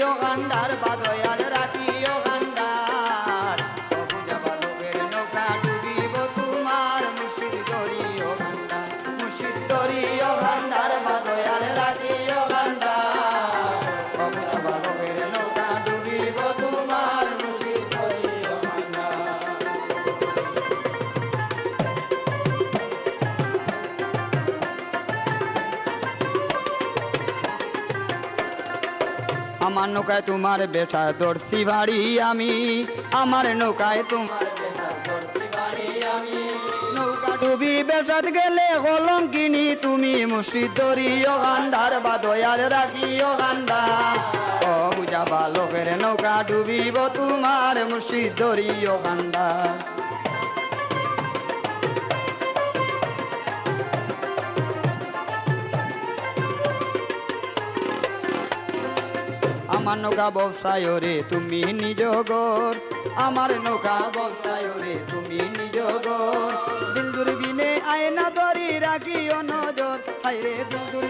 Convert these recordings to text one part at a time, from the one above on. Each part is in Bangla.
দরিও গান্ডার বাদয়াল আমার নৌকায় তোমার বেটা দর্শি বাড়ি আমি। আমার নৌকায় তোমার ডুবি বেটাত গেলে কলম কিনি তুমি মুর্শিদ দরিও গান্ডার বা দয়াল রাখিও গান্ডা ও বুঝা বালকের নৌকা ডুবিব তোমার মুর্শিদ দরিও গান্ডার আমার নৌকা ব্যবসায় রে তুমি নিজ গর আমার নৌকা ব্যবসায় রে তুমি নিজ গর দিন দূরবীনে আয়না ধরি, রাখিও নজর। হাইরে দিল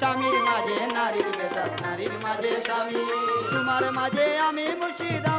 স্বামীর মাঝে নারীর বেশাক নারীর মাঝে স্বামী তোমার মাঝে আমি মুর্শিদ।